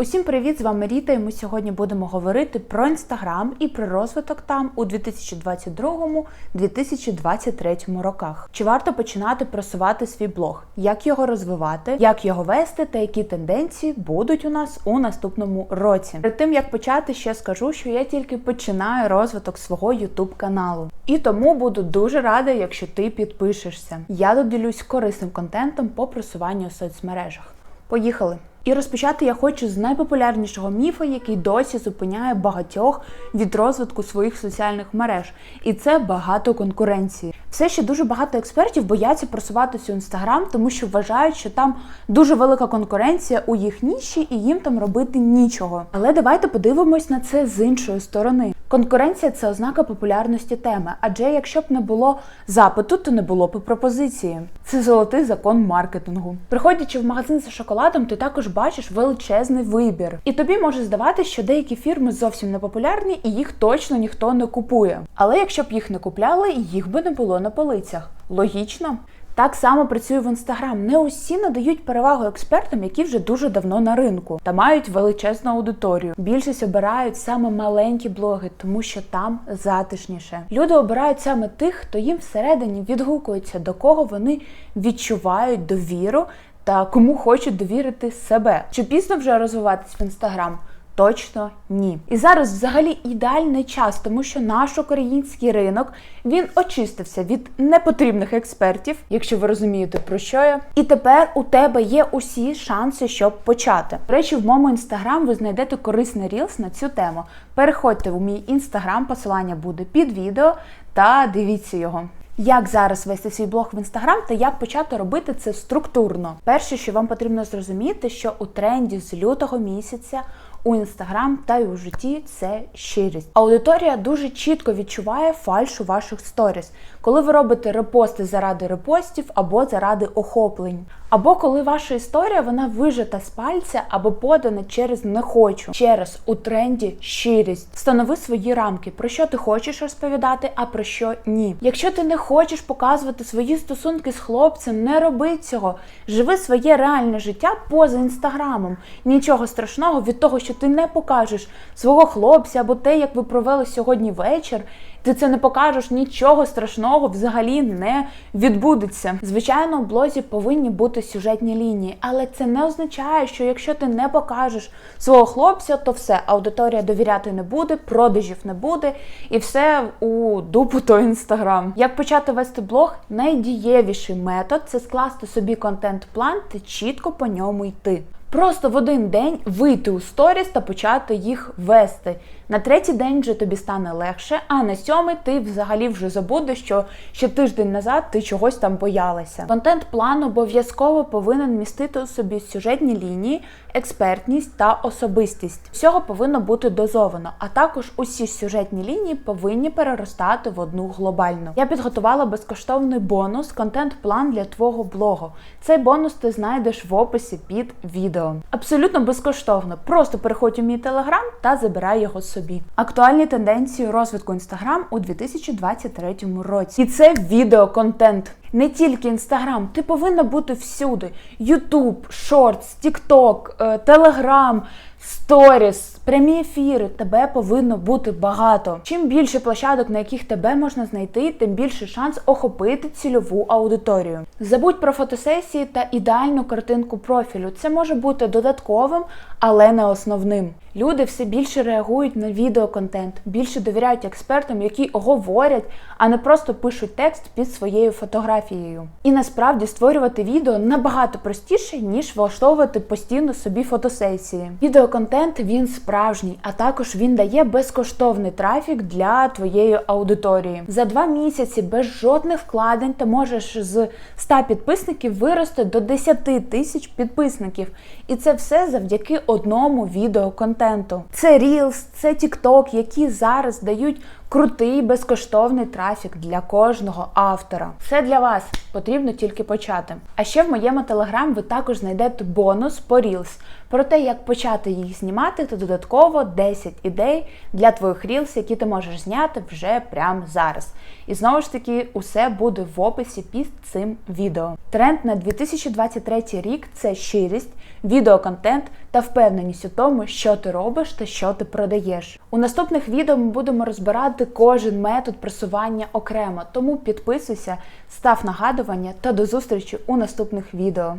Усім привіт! З вами Ріта, і ми сьогодні будемо говорити про інстаграм і про розвиток там у 2022-2023 роках. Чи варто починати просувати свій блог? Як його розвивати, як його вести та які тенденції будуть у нас у наступному році? Перед тим як почати, ще скажу, що я тільки починаю розвиток свого YouTube каналу. І тому буду дуже рада, якщо ти підпишешся. Я тут ділюсь корисним контентом по просуванню у соцмережах. Поїхали! І розпочати я хочу з найпопулярнішого міфа, який досі зупиняє багатьох від розвитку своїх соціальних мереж, і це багато конкуренції. Все ще дуже багато експертів бояться просуватися у інстаграм, тому що вважають, що там дуже велика конкуренція у їх ніші і їм там робити нічого. Але давайте подивимось на це з іншої сторони. Конкуренція це ознака популярності теми, адже якщо б не було запиту, то не було б і пропозиції. Це золотий закон маркетингу. Приходячи в магазин за шоколадом, ти також бачиш величезний вибір. І тобі може здаватися, що деякі фірми зовсім не популярні і їх точно ніхто не купує. Але якщо б їх не купляли, їх би не було на полицях. Логічно? Так само працює в інстаграм. Не усі надають перевагу експертам, які вже дуже давно на ринку та мають величезну аудиторію. Більшість обирають саме маленькі блоги, тому що там затишніше. Люди обирають саме тих, хто їм всередині відгукується, до кого вони відчувають довіру та кому хочуть довірити себе. Чи пізно вже розвиватись в інстаграм? Точно ні. І зараз взагалі ідеальний час, тому що наш український ринок він очистився від непотрібних експертів, якщо ви розумієте про що я. І тепер у тебе є усі шанси, щоб почати. До речі, в моєму інстаграм ви знайдете корисний рілс на цю тему. Переходьте у мій інстаграм, посилання буде під відео та дивіться його. Як зараз вести свій блог в інстаграм та як почати робити це структурно? Перше, що вам потрібно зрозуміти, що у тренді з лютого місяця у інстаграм та й у житті це щирість. Аудиторія дуже чітко відчуває фальшу ваших сторіс, коли ви робите репости заради репостів або заради охоплень. Або коли ваша історія вона вижита з пальця або подана через не хочу, через у тренді щирість. Встанови свої рамки, про що ти хочеш розповідати, а про що ні. Якщо ти не хочеш показувати свої стосунки з хлопцем, не роби цього. Живи своє реальне життя поза інстаграмом. Нічого страшного від того, що ти не покажеш свого хлопця або те, як ви провели сьогодні вечір. Ти це не покажеш, нічого страшного взагалі не відбудеться. Звичайно, у блозі повинні бути сюжетні лінії, але це не означає, що якщо ти не покажеш свого хлопця, то все, аудиторія довіряти не буде, продажів не буде, і все у дупу то інстаграм. Як почати вести блог? Найдієвіший метод це скласти собі контент-план та чітко по ньому йти. Просто в один день вийти у сторіс та почати їх вести. На третій день вже тобі стане легше, а на сьомий ти взагалі вже забудеш, що ще тиждень назад ти чогось там боялася. Контент-план обов'язково повинен містити у собі сюжетні лінії, експертність та особистість. Всього повинно бути дозовано, а також усі сюжетні лінії повинні переростати в одну глобальну. Я підготувала безкоштовний бонус, контент-план для твого блогу. Цей бонус ти знайдеш в описі під відео. Абсолютно безкоштовно. Просто переходь у мій телеграм та забирай його собі. Актуальні тенденції розвитку інстаграм у 2023 році. І це відеоконтент. Не тільки інстаграм, ти повинна бути всюди: Ютуб, Шортс, Тікток, Телеграм, Сторіс, прямі ефіри. Тебе повинно бути багато. Чим більше площадок, на яких тебе можна знайти, тим більше шанс охопити цільову аудиторію. Забудь про фотосесії та ідеальну картинку профілю. Це може бути додатковим, але не основним. Люди все більше реагують на відеоконтент, більше довіряють експертам, які говорять, а не просто пишуть текст під своєю фотографією. І насправді створювати відео набагато простіше, ніж влаштовувати постійно собі фотосесії. Відеоконтент він справжній, а також він дає безкоштовний трафік для твоєї аудиторії. За два місяці без жодних вкладень ти можеш з 100 підписників вирости до 10 тисяч підписників. І це все завдяки одному відеоконтенту. Це Reels, це TikTok, які зараз дають крутий безкоштовний трафік для кожного автора. Все для вас потрібно тільки почати. А ще в моєму телеграм ви також знайдете бонус по Reels про те, як почати їх знімати, та додатково 10 ідей для твоїх Reels, які ти можеш зняти вже прямо зараз. І знову ж таки, усе буде в описі під цим відео. Тренд на 2023 рік це щирість, відеоконтент та впевненість у тому, що ти робиш та що ти продаєш. У наступних відео ми будемо розбирати кожен метод просування окремо, тому підписуйся, став нагадування та до зустрічі у наступних відео.